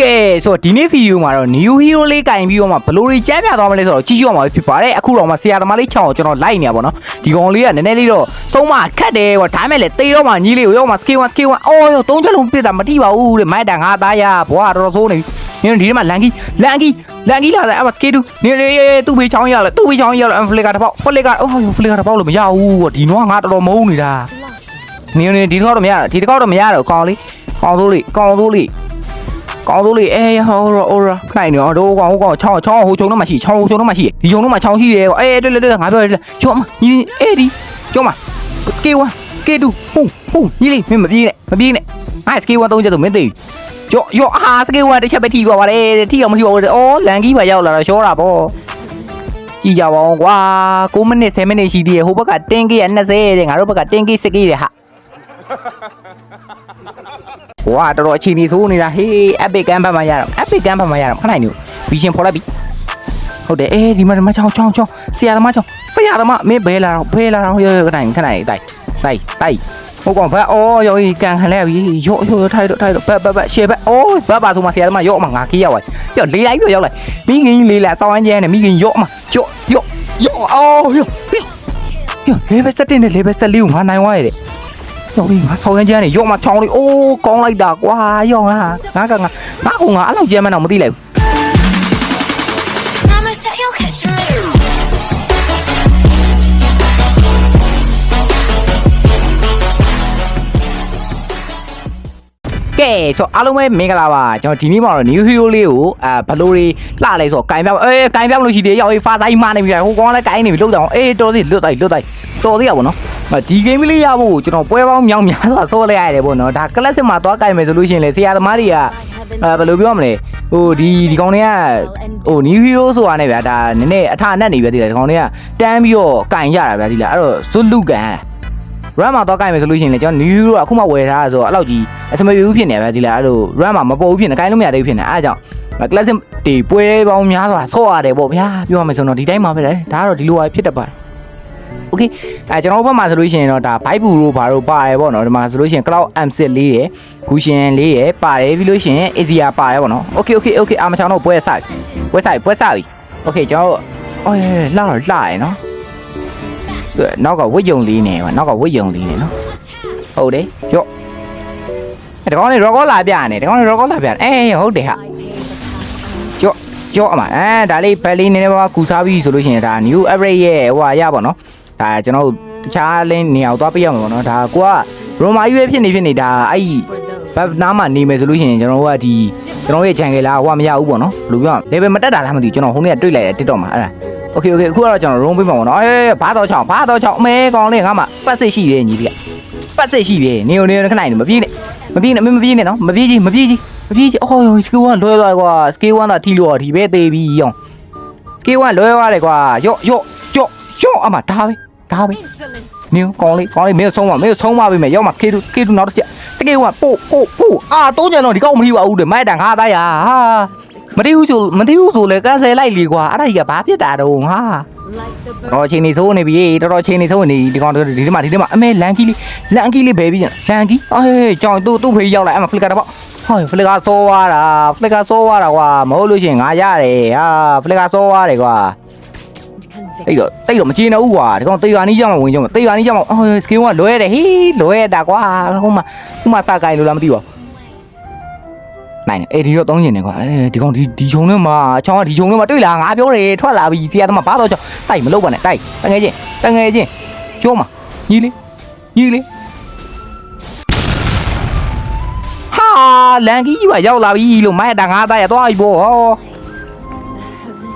ကဲဆိုတော့ဒီနေ့ဗီဒီယိုမှာတော့ new hero လေးကင်ပြီးတော့မှဘယ်လိုတွေကြမ်းပြသွားမလဲဆိုတော့ကြည့်ကြည့်အောင်ပါပဲဖြစ်ပါတယ်အခုတော့မှဆရာသမားလေးချောင်းကိုကျွန်တော်လိုက်နေရပါတော့ဒီကောင်လေးကနည်းနည်းလေးတော့သုံးမခတ်တယ်ကွာဒါပေမဲ့လေတေးတော့မှညီလေးကိုရောက်မှ skill 1 skill 1အော်ရောသုံးချက်လုံးပြစ်တာမတိပါဘူးတဲ့မိုက်တာငါသားရဘွားတော်တော်ဆိုးနေပြီနင်ဒီထဲမှာလန်ကီလန်ကီလန်ကီလာတယ်အမ skill 2နေလေသူ့ဘေးချောင်းရလဲသူ့ဘေးချောင်းရလဲဖလစ်ကာတစ်ပေါက်ဖလစ်ကာအော်ဖလစ်ကာတစ်ပေါက်လို့မရဘူးဒီနွားငါတော်တော်မုန်းနေတာနင်ဒီတစ်ခေါက်တော့မရဒီတစ်ခေါက်တော့မရတော့ကောင်လေးကောင်ဆိုးလေးကောင်ဆိုးလေး ကောင်းစိုးလေးအေးဟောရောဟောရောခိုင်နေတော့တော့ကောင်ဟိုကောင်ချောင်းချောင်းဟိုချုံတော့မှရှိချောင်းဟိုချုံတော့မှရှိဒီချုံတော့မှချောင်းရှိတယ်ကွာအေးတွေ့တွေ့တွေ့ငါပြောတယ်ချုံမညီအေးဒီချုံမစကေဝါစကေတူပူပူညီလေးမင်းမပြေးနဲ့မပြေးနဲ့ငါစကေဝါသုံးချက်တော့မင်းသိကြောရောအာစကေဝါတစ်ချက်ပဲထိသွားပါလေထိအောင်မထိပါဘူးအော်လန်ကြီးပါရောက်လာတော့ရှောတာပေါ့ကြည့်ကြပါအောင်ကွာ9မိနစ်10မိနစ်ရှိသေးတယ်ဟိုဘက်ကတင်းကြီးက20တဲ့ငါတို့ဘက်ကတင်းကြီး10ကြီးတဲ့ဟာ ဝါတော်တော်အချိန်ကြီးသိုးနေတာဟေး epic ကမ်းဖတ်မှရတော့ epic ကမ်းဖတ်မှရတော့ခဏနေဗီရှင်ဖော်လိုက်ပြီဟုတ်တယ်အေးဒီမှာဒီမှာချောင်းချောင်းချောင်းဆရာသမားချောင်းဆရာသမားမင်းဘဲလာတော့ဘဲလာတော့ရောခဏနေခဏနေတိုက်တိုက်တိုက်ဟုတ်ကောင်ဘက်အော်ရောကန်ခံလဲပြီရောရောထိုက်တော့ထိုက်တော့ဘက်ဘက်ဘက်ရှေ့ဘက်အော်ဘက်ပါဆိုမှဆရာသမားရော့မှာငါခေးရောက်သွားရောလေးလိုက်ရောရောက်လိုက်မိခင်ကြီးလေးလာစောင်းအကျန်းနဲ့မိခင်ရော့မှာရော့ရော့ရော့အော်ရော့ရော့လေးပဲစက်တင်နဲ့လေးပဲစက်လေးကိုငါနိုင်သွားရဲ့ ဆော်ပြီးငါဆောင်းရမ်းကျန်းနေရော့မချောင်းလေးအိုးကောင်းလိုက်တာကွာရော့ငါငါကငါငါကငါအဲ့လောက်ကျန်းမတော့မသိလိုက်ဘူး ကဲဆိုအားလုံးပဲမင်္ဂလာပါကျွန်တော်ဒီနေ့မှာတော့ new hero လေးကိုအာဘလိုတွေလှလဲဆိုတော့ကင်ပြောင်းအေးကင်ပြောင်းလို့ရှိသေးရောက်ရေးဖာတိုင်းမှနေပြီဟိုကောင်လည်းကင်နေပြီလုတ်တော့အေးတော်သေးလွတ်တိုက်လွတ်တိုက်တော်သေးရပါတော့ဒီ game လေးရဖို့ကျွန်တော်ပွဲပေါင်းမြောင်များစွာဆော့လိုက်ရတယ်ပေါ့နော်ဒါ classic မှာသွားကင်မယ်ဆိုလို့ရှိရင်လေဆရာသမားတွေကအဲဘယ်လိုပြောမလဲဟိုဒီဒီကောင်တွေကဟို new hero ဆိုတာနဲ့ဗျာဒါနည်းနည်းအထအနက်နေပဲဒီလေဒီကောင်တွေကတန်းပြီးတော့ကင်ရတာဗျာဒီလားအဲ့တော့ဇွတ်လူကန် run မှာတော့ကိုင်မယ်ဆိုလို့ရှိရင်လေကျွန်တော် new hero ကအခုမှဝယ်ထားတာဆိုတော့အဲ့လောက်ကြီးအစမပြေဘူးဖြစ်နေပဲဒီလားအဲ့လို run မှာမပေါ်ဘူးဖြစ်နေကိုင်လို့မရသေးဘူးဖြစ်နေအဲ့ဒါကြောင့် classic တီပွဲပေါင်းများစွာဆော့ရတယ်ပေါ့ဗျာပြောရမယ်ဆိုတော့ဒီတိုင်းမှာပဲလေဒါကတော့ဒီလိုပါဖြစ်တတ်ပါတယ် okay အဲကျွန်တော်ဘက်မှာဆိုလို့ရှိရင်တော့ဒါ Vibe Pro ဘာလို့ပါတယ်ပေါ့နော်ဒီမှာဆိုလို့ရှိရင် Cloud M6 လေးရယ် Cushion လေးရယ်ပါတယ်ပြီးလို့ရှိရင် Asia ပါတယ်ပေါ့နော် okay okay okay အာမချောင်းတော့ပွဲဆိုင်ပွဲဆိုင်ပွဲဆိုင် okay ကျွန်တော်အော်လာတော့လာရယ်နော် နောက်ကဝစ်ယုံလေးနေပါနောက်ကဝစ်ယုံလေးနေနော်ဟုတ်တယ်ရော့အဲတကောင်းလေးရောကောလာပြနေတကောင်းလေးရောကောလာပြနေအေးဟုတ်တယ်ဟာကြော့ကြော့အမအဲဒါလေးဘယ်လေးနည်းနည်းပါးကူစားပြီးဆိုလို့ရှိရင်ဒါ new average ရဲ့ဟိုဟာရပါတော့ဒါကျွန်တော်တခြားလင်းနေအောင်သွားပြရမှာပေါ့နော်ဒါကိုကရိုမာကြီးပဲဖြစ်နေဖြစ်နေတာအဲ့ဘက်နားမှာနေမယ်ဆိုလို့ရှိရင်ကျွန်တော်တို့ကဒီကျွန်တော်ရဲ့ channel လာဟိုကမရဘူးပေါ့နော်ဘယ်လိုပြောလဲ level မတက်တာလားမသိဘူးကျွန်တော်ဟိုနေ့ကတွေ့လိုက်တယ် TikTok မှာအဲ့ဒါ โอเคโอเคအခုကတော့ကျွန်တော် room ပေးမှာပေါ့နော်အေးဘာတော့ချောင်းဘာတော့ချောင်းအမဲကောင်လေးငါမှပတ်စစ်ရှိတယ်ညီလေးကပတ်စစ်ရှိတယ်နေုံနေခဏနေမပြေးနဲ့မပြေးနဲ့မမပြေးနဲ့နော်မပြေးကြီးမပြေးကြီးမပြေးကြီးအော်စကေး1လွဲသွားကွာစကေး1သာထီလို့ဒီပဲသေးပြီရောစကေး1လွဲသွားတယ်ကွာရော့ရော့ရော့ရော့အမဒါပဲဒါပဲနေကောင်လေးကောင်လေးမင်းဆုံးမမင်းဆုံးမပြီမယ်ရောက်မှာကေတူကေတူနောက်တစ်ချက်စကေး1ပို့ပို့ပို့အာတော့ကြတော့ဒီကောင်မထီပါဘူးတဲ့မိုက်တန်ငါသားရဟာ မတီးဘူးဆိုမတီးဘူးဆိုလေကန်ဆယ်လိုက်လီကွာအဲ့ဒါကြီးကဘာဖြစ်တာတော့ငါတော့အချိန်နေဆိုးနေပြီတော်တော်အချိန်နေဆိုးနေဒီကောင်ဒီဒီမှာဒီဒီမှာအမေလန်ကီလေးလန်ကီလေးဘယ်ပြီးလန်ကီအေးကြောင်သူ့သူ့ဖေးရောက်လာအမဖလစ်ကာတော့ဟောဖလစ်ကာဆိုးသွားတာဖလစ်ကာဆိုးသွားတာကွာမဟုတ်လို့ရှိရင်ငါရတယ်ဟာဖလစ်ကာဆိုးသွားတယ်ကွာအဲ့တော့တိတ်တော့မချင်တော့ဘူးကွာဒီကောင်တေကာနီးကြောင်ဝင်ကြောင်တေကာနီးကြောင်အော်စကင်းကလွဲတယ်ဟေးလွဲတာကွာဟိုမှာဟိုမှာစကိုင်းလို့လားမသိပါ နိုင်အေးဒီတော့သုံးကျင်နေကွာအဲဒီကောင်ဒီဒီဂျုံထဲမှာချောင်းကဒီဂျုံထဲမှာတွေ့လားငါပြောတယ်ထွက်လာပြီဆရာသမားဘာတော့ကြောင်တိုက်မလုပ်ပါနဲ့တိုက်တငယ်ချင်းတငယ်ချင်းကျိုးမှာညီလေးညီလေးဟာလန်ကြီးပါရောက်လာပြီလို့မိုက်တာငါသားရသွားပြီဘောဟော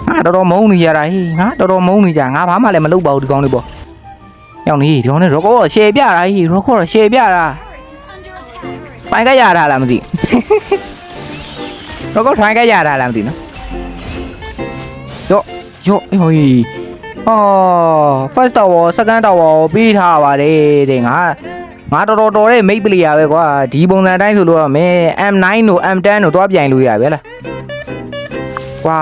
ငါတော်တော်မုန်းနေကြတာဟေးငါတော်တော်မုန်းနေကြငါဘာမှလည်းမလုပ်ပါဘူးဒီကောင်းလေးပေါ့ရောက်နေဒီကောင်းလေးရောကောရှယ်ပြတာဟေးရောကောရှယ်ပြတာ Turret is under attack. ဖိုင်ကရတာလားမသိ ရောကောထိုင်ကရတာလားမသိနော်ရော့ရော့ဟိုအော် first tower second tower ပြီးထားပါတယ်တဲ့ငါငါတော်တော်တော်တဲ့မိတ်ပလီယာပဲကွာဒီပုံစံအတိုင်းဆိုလို့ကမင်း M9 တို့ M10 တို့သွားပြိုင်လို့ရပဲလားဝါ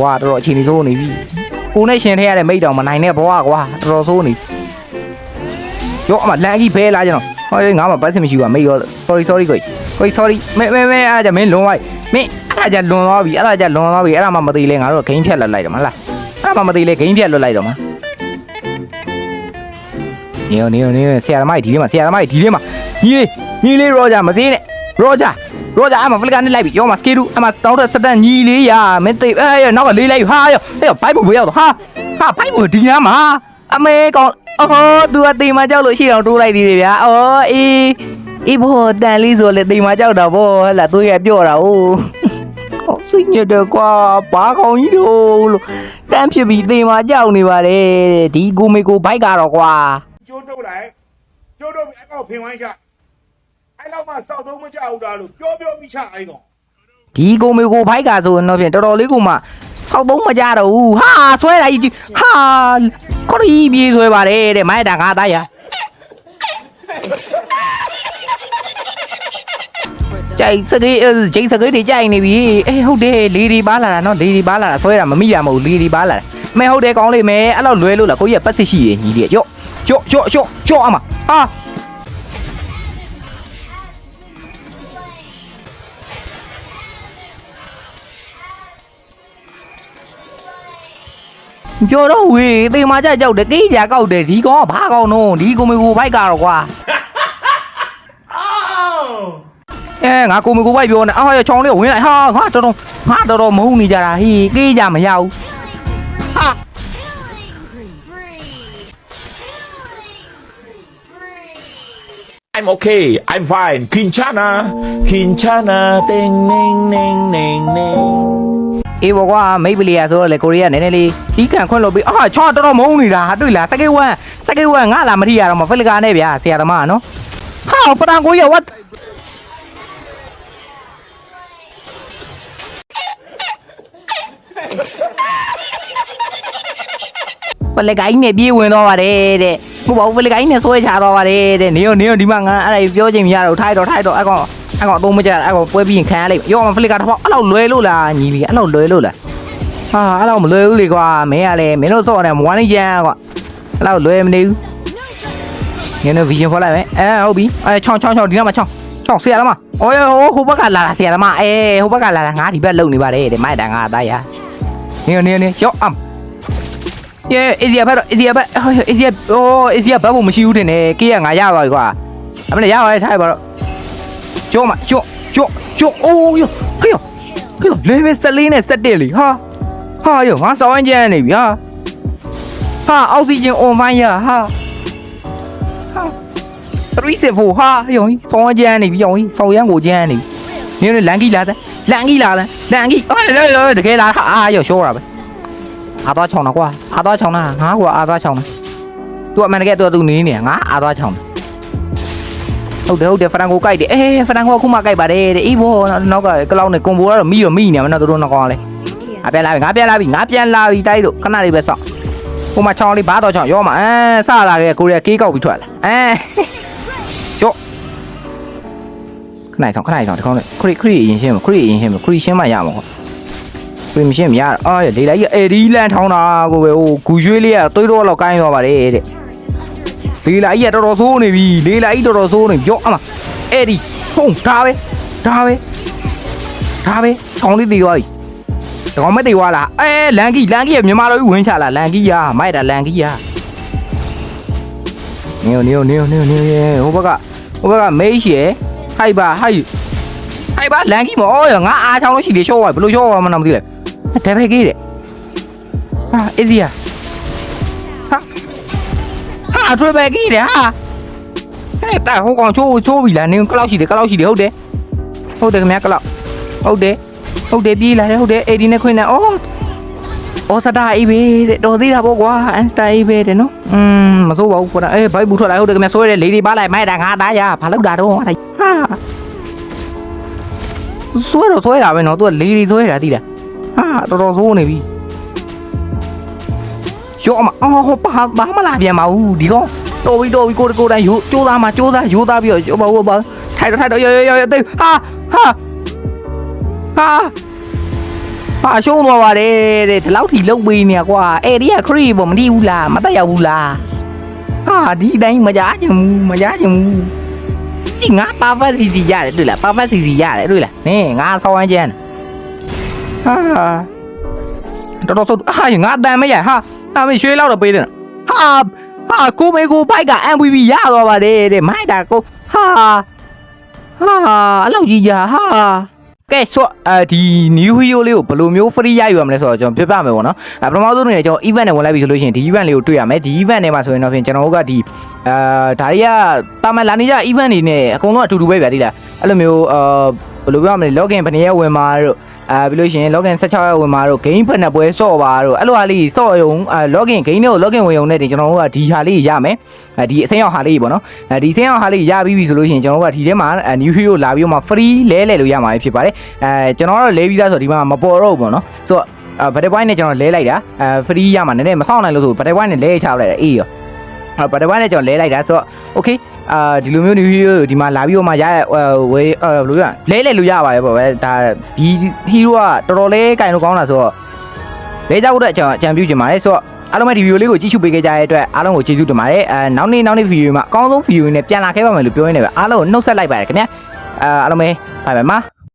ဝါတော်တော်အချိန်ကြီးဆိုးနေပြီကိုနဲ့ရှင်ထဲရတဲ့မိတ်တော်မနိုင်တဲ့ဘဝကွာတော်တော်ဆိုးနေရော့အမလန်ကြီးဖဲလာကျွန်တော် ဟောငါမှပတ်စင်မရှိဘူးကမေးရော sorry sorry ကိုကို sorry မဲမဲမဲအဲ့ဒါကြမင်းလွန်သွားပြီမင်းအဲ့ဒါကြလွန်သွားပြီအဲ့ဒါကြလွန်သွားပြီအဲ့ဒါမှမသိလဲငါတို့ဂိမ်းဖြတ်လွတ်လိုက်တော့မလားအဲ့ဒါမှမသိလဲဂိမ်းဖြတ်လွတ်လိုက်တော့မှာနေရောနေရောနေရောဆရာသမားကြီးဒီလေးမှာဆရာသမားကြီးဒီလေးမှာညီလေးညီလေးရောဂျာမပြေးနဲ့ရောဂျာရောဂျာအမဖလကန်နဲ့လိုက်ပြီရောမစကေတူအမတောင်းတဲ့စတန်ညီလေးရာမင်းသိအဲနောက်ကလေးလိုက်ဟာရောဟဲ့ဘိုက်ဘူးဘယ်ရောက်တော့ဟာဟာဘိုက်ဘူးဒီနားမှာ အမေကောင်အော် तू အသေးမကြောက်လို့ရှိတော့တိုးလိုက်သေးတယ်ဗျာအော်အေးအေးဘောတန်လေးဆိုလေတိမ်မကြောက်တာဗောဟဲ့လားသူရပြော့တာ哦ဟောစိတ်ညစ်တယ်ကွာဘာကောင်ကြီးတို့လို့တန်းဖြစ်ပြီးတိမ်မကြောက်နေပါတယ်ဒီကိုမေကိုဘိုက်ကတော့ကွာကျိုးတုတ်လိုက်ကျိုးတုတ်ပြီးအကောက်ဖင်ဝိုင်းချအဲ့လောက်မှစောက်သုံးမကြဘူးလားလို့ပြောပြောပြီးချအဲ့ကောင်ဒီကိုမေကိုဘိုက်ကဆိုရင်တော့ဖြင့်တော်တော်လေးကိုမှအောက်သုံးမကြတော့ဘူးဟာဆွဲတာကြီးဟာ ခရီးပြေးဆွဲပါတယ်တဲ့မိုက်တာငါသားရကြိုက်စကေးဂျိတ်စကေးတွေကြိုက်နေပြီအေးဟုတ်တယ်လေဒီပါလာတာနော်လေဒီပါလာတာဆွဲတာမမိရမဟုတ်လေဒီပါလာတာမဲဟုတ်တယ်ကောင်းလိမ့်မယ်အဲ့လောက်လွဲလို့လားကိုကြီးကပတ်စစ်ရှိရင်ညီလေးရော့ရော့ရော့ရော့ရော့အမဟာ ပြောတော့ဝေးတေမာကြကြောက်တယ်ကိကြကောက်တယ်ဒီကောင်ကဘာကောင်တော့ဒီကိုမေကိုဘိုက်ကတော့ကွာအဲငါကိုမကိုဘိုက်ပြောနေအာချောင်းလေးဝင်လိုက်ဟာငါတော်တော်ငါတော်တော်မုန်းနေကြတာဟေးကေးကြမရဘူးဟာ I'm okay. I'm fine. Kinchana. Kinchana. Ding, ning, ning, ning, ning. အေးဘောကွာမိတ်ပလီယာဆိုတော့လေကိုရီးယားနည်းနည်းလေးတီးကန်ခွင့်လို့ပြီးအာချောတော်တော်မုန်းနေတာဟာတွေ့လားစကေးဝမ်စကေးဝမ်ငါလာမထီရတော့မဖိလကာနဲ့ဗျာဆရာသမားနော်ဟာဖရန်ကိုရ what ပလက်ကိုင်းနဲ့ပြေးဝင်တော့ပါတယ်တဲ့ဟုတ်ပါဘူးပလက်ကိုင်းနဲ့ဆွဲချတော့ပါတယ်တဲ့နေရောနေရောဒီမှာငါအဲ့ဒါပြောချင်မရတော့ထိုက်တော့ထိုက်တော့အဲ့ကောင် အဲ့ကောင်အသုံးမကျအဲ့ကောင်ပွဲပြီးရင်ခံရလိမ့်မယ်ရောမဖလစ်ကတော့အဲ့လောက်လွဲလို့လားညီလေးအဲ့လောက်လွဲလို့လားဟာအဲ့လောက်မလွဲဘူးလေကွာမင်းကလည်းမင်းတို့စော့နေမဝမ်းလေးချမ်းကွာအဲ့လောက်လွဲမနေဘူးငင်းတို့ vision ဖော်လိုက်မယ်အဲဟုတ်ပြီအဲချောင်းချောင်းချောင်းဒီနောက်မှာချောင်းချောင်းဆရာသမားအိုးဟိုဘက်ကလာတာဆရာသမားအေးဟိုဘက်ကလာတာငါဒီဘက်လုံနေပါတယ်တဲ့မိုက်တာငါသားရနေနေနေရောအမ် เย้เอเดียဘက်တော့เอเดียဘက်ဟိုเอเดียโอ้เอเดียဘက်ဖို့မရှိဘူးတင်တယ်ကေးကငါရပါပြီကွာအမလေးရပါလေထိုင်ပါတော့ ကျော်မကျော်ကျော်ကျော်အိုးယောခေယောခေယောလေဗယ်14နဲ့17လीဟာဟာယောငါစောင်းရင်ကျန်နေပြီဟာဟာအောက်ဆီဂျင်အွန်မိုင်းရဟာဟာ34ဟာယောစောင်းရင်ကျန်နေပြီယောစောင်းရန်ကိုကျန်နေပြီနင်လန်ကြီးလာတဲ့လန်ကြီးလာလဲလန်ကြီးအေးတကယ်လာဟာယောရှောတာပဲအာသွားချောင်းတာကွာအာသွားချောင်းတာငါကွာအာသွားချောင်းတာသူအမှန်တကယ်သူကသူနေနေငါအာသွားချောင်းတာ ဟုတ်တယ်ဟုတ်တယ်ဖရန်ကိုကြိုက်တယ်အေးဖရန်ကိုအခုမှကြိုက်ပါတယ်တဲ့အေးဘောနောက်ကကလောက်နဲ့ကွန်ဘိုကတော့မိတော့မိနေမှာနော်သူတို့နှစ်ကောင်ကလည်းငါပြန်လာပြီငါပြန်လာပြီငါပြန်လာပြီတိုက်လို့ခဏလေးပဲစောင့်ဟိုမှာချောင်းလေးဘာတော့ချောင်းရောမှာအဲစလာခဲ့ကိုရီးယားကေးကောက်ပြီးထွက်လာအဲကျော့ခဏဆောင်ခဏဆောင်ဒီကောင်လေးခရီခရီအရင်ရှင်းမခရီအရင်ရှင်းမခရီရှင်းမှရမှာကွာပြင်မရှင်းမရတော့အော်လေလိုက်အေဒီလန်ထောင်းတာကိုပဲဟိုဂူရွှေးလေးကတွေးတော့လောက်ကိုင်းသွားပါတယ်တဲ့ လေလိုက်ကြီးကတော်တော်ဆိုးနေပြီလေလိုက်ကြီးတော်တော်ဆိုးနေပြောအမအဲ့ဒီဟုံးဒါပဲဒါပဲဒါပဲဆောင်းလေးတည်သွားပြီတကောင်မတည်သွားလားအဲလန်ကြီးလန်ကြီးကမြန်မာလိုဝင်ချလာလန်ကြီးရမိုက်တာလန်ကြီးရနေနေနေနေနေဟိုဘက်ကဟိုဘက်ကမေးရှေဟိုက်ပါဟိုက်ဟိုက်ပါလန်ကြီးမအော်ရငါအားချောင်းလို့ရှိလေရှော့သွားဘယ်လိုရှော့သွားမှန်းမသိလဲဒါပဲကြီးတဲ့ဟာအစ်ဒီယာဟာဟာ အထွေပဲကြီးတဲ့ဟာဟဲ့တာဟိုကောင်ချိုးချိုးပြီလားနင်းကလောက်ရှိတယ်ကလောက်ရှိတယ်ဟုတ်တယ်ဟုတ်တယ်ခင်ဗျာကလောက်ဟုတ်တယ်ဟုတ်တယ်ပြေးလာတယ်ဟုတ်တယ်အေဒီနဲ့ခွင်းနဲ့အော်အော်စတာအေးပဲတဲ့တော်သေးတာပေါ့ကွာအန်စတာအေးပဲတဲ့နော်อืมမစိုးပါဘူးကွာအေးဘိုက်ဘူးထွက်လာဟုတ်တယ်ခင်ဗျာဆိုရတဲ့လေဒီပါလိုက်မိုက်တာငါသားရဘာလောက်တာတော့ဟာဆွဲတော့ဆွဲတာပဲနော်သူကလေဒီဆွဲတာသိလားဟာတော်တော်ဆိုးနေပြီ ရောအမအော်ဟိုဘာဘာမှလာပြန်မဘူးဒီကောင်တော်ပြီတော်ပြီကိုကိုတိုင်းရိုးကြိုးသားမှာကြိုးသားရိုးသားပြီးတော့ဘာဘာဘာထိုက်တော့ထိုက်တော့ရရရရတေးဟာဟာဟာဟာရှုံးသွားပါတယ်တဲ့ဒီလောက်ထိလုတ်ပေးနေကွာအဲ့ဒီကခရီးပေါ်မတီးဘူးလားမတက်ရောက်ဘူးလားဟာဒီတိုင်းမကြားချင်ဘူးမကြားချင်ဘူးဒီငါပါဖက်စီစီရတယ်တွေ့လားပါဖက်စီစီရတယ်တွေ့လားနင်းငါဆောင်းဝမ်းကျန်းဟာတော်တော်ဆိုဟာငါတန်မရဟာ ဟာမရွှေလောက်တော့ပေးတယ်ဟာဟာကိုမေကိုဘိုက်က MVP ရသွားပါတယ်တဲ့မိုက်တာကိုဟာဟာအလောက်ကြီးကြာဟာကဲဆိုအဲဒီ new hero လေးကိုဘယ်လိုမျိုး free ရယူရမလဲဆိုတော့ကျွန်တော်ပြပြမယ်ပေါ့နော်အဲပထမဆုံးအနေနဲ့ကျွန်တော် event နဲ့ဝင်လိုက်ပြီဆိုလို့ရှိရင်ဒီ event လေးကိုတွေ့ရမယ်ဒီ event ထဲမှာဆိုရင်တော့ဖြင့်ကျွန်တော်တို့ကဒီအဲဒါတွေကတာမန်လာနေကြ event တွေနဲ့အကုန်လုံးအတူတူပဲဗျာတိလားအဲ့လိုမျိုးအာဘယ်လိုပြောရမလဲ login ဘယ်နှစ်ရက်ဝင်มาတို့ အဲပြီးလို့ရှိရင် login 16ရက်ဝင်มาတို့ game ဖက်နှစ်ပွဲစော့ပါတို့အဲ့လိုဟာလေးစော့ရုံအဲ login game တွေကို login ဝင်ရုံနဲ့တင်ကျွန်တော်တို့ကဒီဟာလေးရမယ်အဲဒီအစိမ်းရောက်ဟာလေးပေါ့နော်အဲဒီအစိမ်းရောက်ဟာလေးရပြီးပြီဆိုလို့ရှိရင်ကျွန်တော်တို့ကဒီထဲမှာ new hero လာပြီးတော့မှ free လဲလဲလို့ရမှာဖြစ်ပါတယ်အဲကျွန်တော်ကတော့လဲပြီးသားဆိုတော့ဒီမှာမပေါ်တော့ဘူးပေါ့နော်ဆိုတော့အဲ battle point နဲ့ကျွန်တော်လဲလိုက်တာအဲ free ရမှာနည်းနည်းမဆောင်နိုင်လို့ဆို battle point နဲ့လဲချပလိုက်တာအေးရော အဲ battle point နဲ့ကျွန်တော်လဲလိုက်တာဆိုတော့ okay အာဒီလိုမျိုး new hero ဒီမှာလာပြီးတော့မှရဝေးအဲဘယ်လိုရလဲလဲလို့ရပါတယ်ပေါ့ဗျာဒါဒီ hero ကတော်တော်လေးကင်လို့ကောင်းတာဆိုတော့လဲကြဖို့အတွက်ကျွန်တော်အကြံပြုချင်ပါတယ်ဆိုတော့အားလုံးပဲဒီဗီဒီယိုလေးကိုကြည့်ရှုပေးခဲ့ကြတဲ့အတွက်အားလုံးကိုကျေးဇူးတင်ပါတယ်အဲနောက်နေ့နောက်နေ့ဗီဒီယိုမှာအကောင်းဆုံးဗီဒီယိုနဲ့ပြန်လာခဲ့ပါမယ်လို့ပြောရင်းနဲ့ပဲအားလုံးကိုနှုတ်ဆက်လိုက်ပါတယ်ခင်ဗျာအဲအားလုံးပဲဘိုင်ဘိုင်ပါ